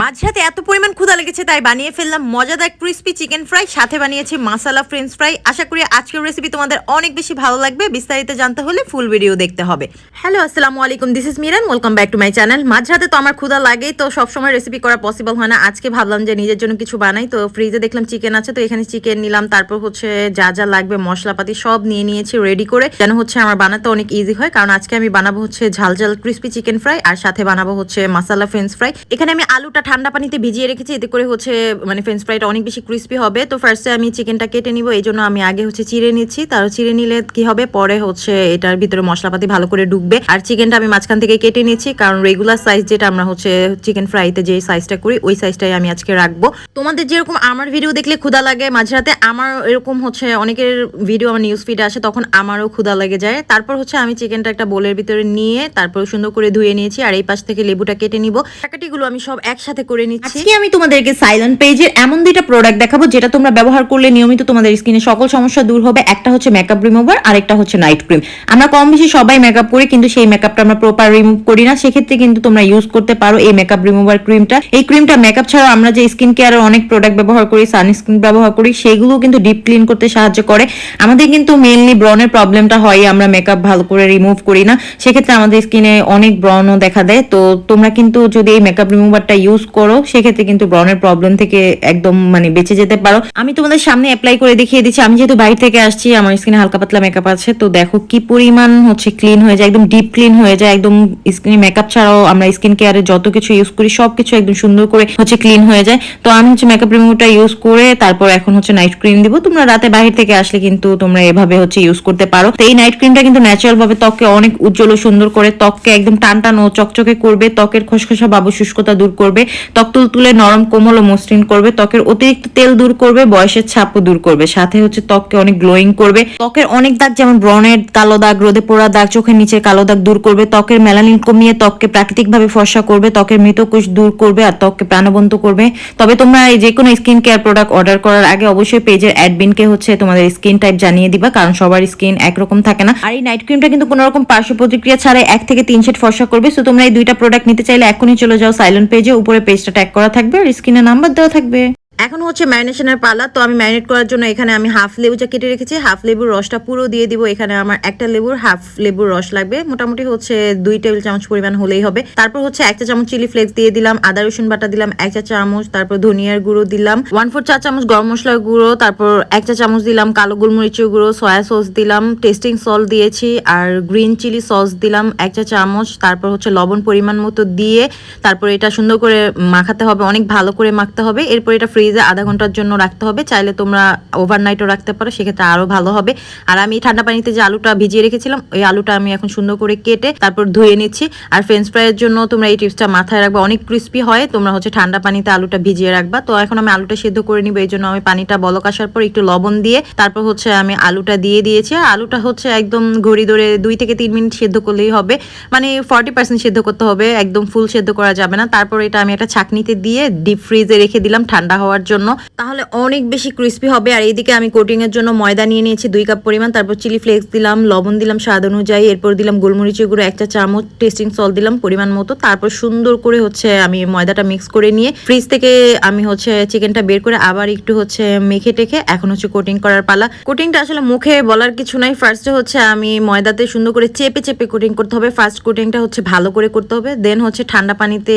মাঝরাতে এত পরিমাণ ক্ষুধা লেগেছে, তাই বানিয়ে ফেললাম মজাদার ক্রিস্পি চিকেন ফ্রাই সাথে বানিয়েছি মাসালা ফ্রেঞ্চ ফ্রাই আশা করি আজকের রেসিপি তোমাদের অনেক বেশি ভালো লাগবে। বিস্তারিত জানতে হলে ফুল ভিডিও দেখতে হবে। হ্যালো আসসালামু আলাইকুম this is Miran welcome back to my channel মাঝরাতে তো আমার ক্ষুধা লাগেই, তো সবসময় রেসিপি করা পসিবল হয় না। আজকে ভাবলাম যে নিজের জন্য কিছু বানাই, তো ফ্রিজে দেখলাম চিকেন আছে, তো এখানে চিকেন নিলাম, তারপর হচ্ছে যা যা লাগবে, মশলাপাতি সব নিয়ে নিয়েছি রেডি করে। যেন হচ্ছে আমার বানাতে অনেক ইজি হয়, কারণ আজকে আমি বানাবো হচ্ছে ঝাল ঝাল ক্রিস্পি চিকেন ফ্রাই আর সাথে বানাবো হচ্ছে মাসালা ফ্রেঞ্চ ফ্রাই এখানে আমি আলুটা ঠান্ডা পানিতে ভিজিয়ে রেখেছি, এতে করে হচ্ছে মানে ফ্রেঞ্চ ফ্রাইটা অনেক বেশি ক্রিস্পি হবে। তো ফার্স্টে আমি চিকেনটা কেটে নিব, এই জন্য আমি আগে হচ্ছে চিড়ে নিচ্ছি। তার চিড়ে নিলে কি হবে? পরে হচ্ছে এটার ভিতরে মশলাপাতি ভালো করে ঢুকবে আর চিকেনটা আমি মাঝখান থেকে কেটে নিচ্ছি, কারণ রেগুলার সাইজ যেটা আমরা হচ্ছে চিকেন ফ্রাইতে যে সাইজটা করি, ওই সাইজটাই আমি আজকে রাখব। তোমাদের যেরকম আমার ভিডিও দেখলে ক্ষুদা লাগে, মাঝরাতে আমার এরকম হচ্ছে অনেকের ভিডিও আমার নিউজ ফিডে আসে, তখন আমারও ক্ষুদা লেগে যায়। তারপর হচ্ছে আমি চিকেনটা একটা বোলের ভিতরে নিয়ে, তারপর সুন্দর করে ধুয়ে নিয়েছি, আর এই পাশ থেকে লেবুটা কেটে নিব। কাটাটিগুলো আমি সব একসাথে করে নিচ্ছি। আজকে আমি তোমাদেরকে সাইলেন্ট পেজের এমন দুইটা প্রোডাক্ট দেখাবো, যেটা তোমরা ব্যবহার করলে নিয়মিত তোমাদের স্কিনে সকল সমস্যা দূর হবে। একটা হচ্ছে মেকআপ রিমুভার আর একটা হচ্ছে নাইট ক্রিম আমরা কম বেশি সবাই মেকআপ করি, কিন্তু সেই মেকআপটা আমরা প্রপার রিমুভ করি না। সেক্ষেত্রে কিন্তু তোমরা ইউজ করতে পারো এই মেকআপ রিমুভার ক্রিমটা এই ক্রিমটা মেকআপ ছাড়াও আমরা যে স্কিন কেয়ারের অনেক প্রোডাক্ট ব্যবহার করি সানস্ক্রিন ব্যবহার করি সেগুলো কিন্তু ডিপ ক্লিন করতে সাহায্য করে। আমাদের কিন্তু মেইনলি ব্রনের প্রবলেমটা হয়, আমরা মেকআপ ভালো করে রিমুভ করি না। সেক্ষেত্রে আমাদের স্কিনে অনেক ব্রণও দেখা দেয়। তো তোমরা কিন্তু যদি এই মেকআপ রিমুভারটা ইউজ করো, সেক্ষেত্রে কিন্তু ব্রনের প্রবলেম থেকে একদম মানে বেঁচে যেতে পারো। আমি তোমাদের সামনে অ্যাপ্লাই করে দেখিয়ে দিচ্ছি, আমি যেহেতু বাইরে থেকে আসছি, আমার স্কিনে হালকা পাতলা মেকআপ আছে, তো দেখো কি পরিমাণ হচ্ছে ক্লিন হয়ে যায়, একদম ডিপ ক্লিন হয়ে যায়, একদম স্কিনে মেকআপ ছাড়াও আমরা স্কিন কেয়ারে যত কিছু ইউজ করি, সবকিছু একদম সুন্দর করে হচ্ছে ক্লিন হয়ে যায়। তো আমি হচ্ছে মেকআপ রিমুভারটা ইউজ করে তারপর এখন হচ্ছে নাইট ক্রিম দিব। তোমরা রাতে বাইরে থেকে আসলে কিন্তু তোমরা এভাবে হচ্ছে ইউজ করতে পারো। তো এই নাইট ক্রিমটা কিন্তু ন্যাচারাল ভাবে ত্বককে অনেক উজ্জ্বল ও সুন্দর করে, ত্বককে একদম টান টান ও চকচকে করবে, ত্বকের খসখসা বাবু শুষ্কতা দূর করবে। ত্বক তুল তুলে নরম, কোমল ও মসৃণ করবে। ত্বকের অতিরিক্ত তেল দূর করবে, বয়সের ছাপও দূর করবে। সাথে হচ্ছে ত্বককে অনেক গ্লোয়িং করবে। ত্বকের অনেক দাগ যেমন ব্রণের কালো দাগ, রোদে পোড়া দাগ, চোখের নিচে কালো দাগ দূর করবে। ত্বকের মেলানিন কমিয়ে ত্বককে প্রাকৃতিকভাবে ফর্সা করবে। ত্বকের মৃতকোষ দূর করবে আর ত্বককে প্রাণবন্ত করবে। তবে তোমরা এই যে কোনো স্কিন কেয়ার প্রোডাক্ট অর্ডার করার আগে অবশ্যই পেজের অ্যাডমিনকে হচ্ছে তোমাদের স্কিন টাইপ জানিয়ে দিবা, কারণ সবার স্কিন একরকম থাকে না। আর এই নাইট ক্রিমটা কিন্তু কোনো রকম পার্শ্ব প্রতিক্রিয়া ছাড়াই এক থেকে তিন সেট ফর্সা করবে। সো তোমরা এই দুইটা প্রোডাক্ট নিতে চাইলে এখনই চলে যাও সাইলেন্ট পেজে উপরে পেজটা ট্যাগ করা থাকবে আর স্ক্রিনে নাম্বার দেওয়া থাকবে। এখন হচ্ছে ম্যারিনেশনের পালা, তো আমি ম্যারিনেট করার জন্য এখানে আমি হাফ লেবুটা কেটে রেখেছি। হাফ লেবুর রসটা পুরো দিয়ে দিব। এখানে আমার একটা লেবুর, হাফ লেবুর রস লাগবে। মোটামুটি হচ্ছে দুই টেবিল চামচ পরিমাণ হলেই হবে। তারপর হচ্ছে একটা চামচ চিলি ফ্লেক্স দিয়ে দিলাম, আদা রসুন বাটা দিলাম, এক চা চামচ, তারপর ধনিয়ার গুঁড়ো দিলাম, ওয়ান ফোর চা চামচ গরম মশলার গুঁড়ো, তারপর এক চা চামচ দিলাম কালো গোলমরিচের গুঁড়ো, সয়া সস দিলাম, টেস্টিং সল্ট দিয়েছি, আর গ্রিন চিলি সস দিলাম এক চা চামচ, তারপর হচ্ছে লবণ পরিমাণ মতো দিয়ে, তারপর এটা সুন্দর করে মাখাতে হবে, অনেক ভালো করে মাখতে হবে। এরপর এটা ফ্রিজে আধা ঘণ্টার জন্য রাখতে হবে, চাইলে তোমরা ওভারনাইটও রাখতে পারো, সেক্ষেত্রে আরও ভালো হবে। আর আমি ঠান্ডা পানিতে যে আলুটা ভিজিয়ে রেখেছিলাম, ওই আলুটা আমি এখন সুন্দর করে কেটে তারপর ধুয়ে নিচ্ছি। আর ফ্রেঞ্চ ফ্রাইয়ের জন্য তোমরা এই টিপসটা মাথায় রাখবে, অনেক ক্রিস্পি হয়, তোমরা হচ্ছে ঠান্ডা পানিতে আলুটা ভিজিয়ে রাখবা। তো এখন আমি আলুটা সেদ্ধ করে নিবো, এই জন্য আমি পানিটা বলক আসার পর একটু লবণ দিয়ে তারপর হচ্ছে আমি আলুটা দিয়ে দিয়েছি। আর আলুটা হচ্ছে একদম ঘড়ি ধরে দুই থেকে তিন মিনিট সেদ্ধ করলেই হবে। মানে ফর্টি পার্সেন্ট সেদ্ধ করতে হবে, একদম ফুল সেদ্ধ করা যাবে না। তারপর এটা আমি একটা ছাকনিতে দিয়ে ডিপ ফ্রিজে রেখে দিলাম, ঠান্ডা হওয়ার জন্য, তাহলে অনেক বেশি ক্রিস্পি হবে। আর এইদিকে আমি কোটিং এর জন্য ময়দা নিয়ে নিয়েছি, দুই কাপ পরিমাণ। তারপর চিলি ফ্লেক্স দিলাম, লবণ দিলাম স্বাদ অনুযায়ী। এরপর দিলাম গোলমরিচের গুঁড়ো, একটা চামচ টেস্টিং সল্ট দিলাম পরিমাণ মতো। তারপর সুন্দর করে হচ্ছে আমি ময়দাটা মিক্স করে নিয়ে ফ্রিজ থেকে আমি হচ্ছে চিকেনটা বের করে আবার একটু হচ্ছে মেখে টেখে এখন হচ্ছে কোটিং করার পালা। কোটিংটা আসলে মুখে বলার কিছু নাই। ফার্স্টে হচ্ছে আমি ময়দাতে সুন্দর করে চেপে চেপে কোটিং করতে হবে। ফার্স্ট কোটিংটা হচ্ছে ভালো করে করতে হবে। দেন হচ্ছে ঠান্ডা পানিতে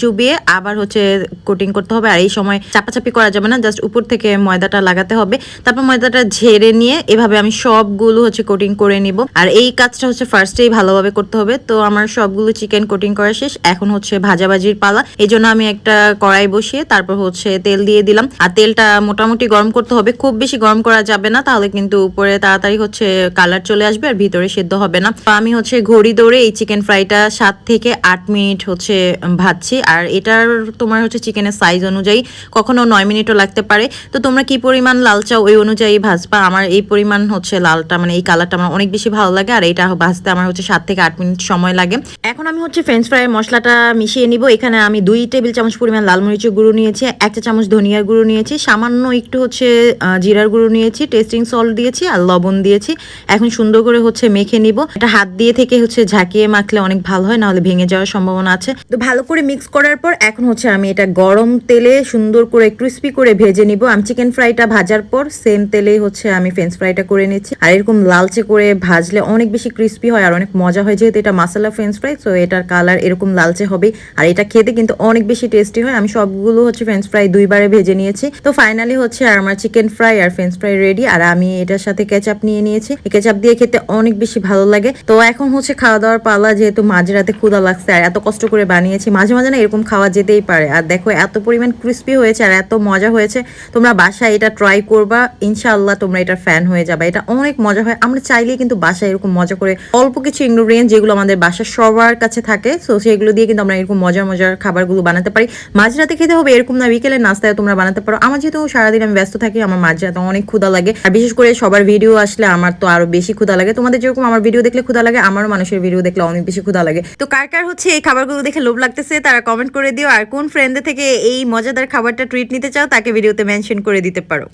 চুবিয়ে আবার হচ্ছে কোটিং করতে হবে। আর এই সময় চাপাচাপি করা যাবে না জাস্ট উপর থেকে ময়দাটা লাগাতে হবে। তারপর ময়দাটা ঝেড়ে নিয়ে এভাবে আমি সবগুলো হচ্ছে কোটিং করে নিব। আর এই কাজটা হচ্ছে ফার্স্টেই ভালোভাবে করতে হবে। তো আমার সবগুলো চিকেন কোটিং করা শেষ। এখন হচ্ছে ভাজাভাজির পালা। এই জন্য আমি একটা কড়াই বসিয়ে তারপর হচ্ছে তেল দিয়ে দিলাম। আর তেলটা মোটামুটি গরম করতে হবে। খুব বেশি গরম করা যাবে না, তাহলে কিন্তু উপরে তাড়াতাড়ি হচ্ছে কালার চলে আসবে আর ভিতরে সেদ্ধ হবে না। তো আমি হচ্ছে ঘড়ি দৌড়ে এই চিকেন ফ্রাইটা সাত থেকে আট মিনিট হচ্ছে ভাজছি। আর এটার তোমার হচ্ছে চিকেনের সাইজ অনুযায়ী কখনো জন্য নয় মিনিটও লাগতে পারে। তো তোমরা কি পরিমাণ লাল চাও ওই অনুযায়ী ভাজবা? আমার এই পরিমাণ হচ্ছে লালটা মানে এই কালারটা আমার অনেক বেশি ভালো লাগে আর এটা ভাজতে আমার হচ্ছে সাত থেকে আট মিনিট সময় লাগে। এখন আমি হচ্ছে ফ্রেঞ্চ ফ্রাইয়ের মশলাটা মিশিয়ে নিব। এখানে আমি দুই টেবিল চামচ পরিমাণ লাল মরিচের গুঁড়ো নিয়েছি একটা চামচ ধনিয়ার গুঁড়ো নিয়েছি, সামান্য একটু হচ্ছে জিরার গুঁড়ো নিয়েছি টেস্টিং সল্ট দিয়েছি আর লবণ দিয়েছি। এখন সুন্দর করে হচ্ছে মেখে নিব। এটা হাত দিয়ে থেকে হচ্ছে ঝাঁকিয়ে মাখলে অনেক ভালো হয়, নাহলে ভেঙে যাওয়ার সম্ভাবনা আছে। তো ভালো করে মিক্স করার পর এখন হচ্ছে আমি এটা গরম তেলে সুন্দর করে ক্রিস্পি করে ভেজে নিব। আমি চিকেন ফ্রাইটা ভাজার পর সেম তেলেই হচ্ছে আমি ফ্রেঞ্চ ফ্রাইটা করে নিচ্ছি। আর এরকম লালচে করে ভাজলে অনেক বেশি ক্রিস্পি হয় আর অনেক মজা হয় যেহেতু এটা মশলা ফ্রেঞ্চ ফ্রাই তো এটার কালার এরকম লালচে হবে। আর এটা খেতে কিন্তু অনেক বেশি টেস্টি হয়। আমি সবগুলো হচ্ছে ফ্রেঞ্চ ফ্রাই দুইবারে ভেজে নিয়েছি। তো ফাইনালি হচ্ছে আর আমার চিকেন ফ্রাই আর ফ্রেঞ্চ ফ্রাই রেডি আর আমি এটার সাথে কেচাপ নিয়ে নিয়েছি। কেচাপ দিয়ে খেতে অনেক বেশি ভালো লাগে। তো এখন হচ্ছে খাওয়া দাওয়ার পালা যেহেতু মাঝরাতে ক্ষুদা লাগছে, আর এত কষ্ট করে বানিয়েছি, মাঝে মাঝে না এরকম খাওয়া যেতেই পারে। আর দেখো এত পরিমাণ ক্রিস্পি হয়েছে, আর এত মজা হয়েছে। তোমরা বাসায় এটা ট্রাই করবা, ইনশাআল্লাহ তোমরা এটার ফ্যান হয়ে যাবে। এটা অনেক মজা হয়। আমরা চাইলেই কিন্তু বাসায় এরকম মজা করে অল্প কিছু ইনগ্রিডিয়েন্ট যেগুলো আমাদের বাসার সবার কাছে থাকে সো সেগুলো দিয়ে কিন্তু আমরা এরকম মজার মজার খাবারগুলো বানাতে পারি। মাঝরাতে খেতে হবে এরকম না, বিকেলে নাস্তায় তোমরা বানাতে পারো। আমার যেহেতু সারাদিন আমি ব্যস্ত থাকি, আমার মাঝরাতে অনেক ক্ষুদা লাগে। আর বিশেষ করে সবার ভিডিও আসলে আমার তো আরও বেশি ক্ষুদা লাগে। তোমাদের যেরকম আমার ভিডিও দেখলে ক্ষুদা লাগে, আমারও মানুষের ভিডিও দেখলে অনেক বেশি ক্ষুদা লাগে। তো কার কার হচ্ছে এই খাবারগুলো দেখে লোভ লাগতেছে, তারা কমেন্ট করে দিও। আর কোন ফ্রেন্ডদের থেকে এই মজাদার খাবারটা ট্রিট নিতে চাও তাকে ভিডিওতে মেনশন করে দিতে পারো।